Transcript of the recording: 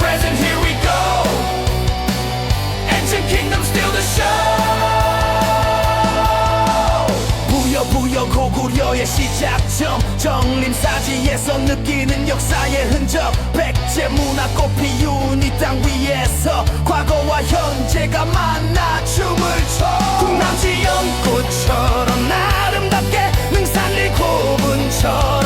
present, here we go. Ancient kingdom, still the show. 무여 무여 고구려의 시작점 정림사지에서 느끼는 역사의 흔적 백제 문화 꽃 피운 이 땅 위에서 과거와 현재가 만나 춤을 춰 국남지연 꽃처럼 아름답게 능산리 고분처럼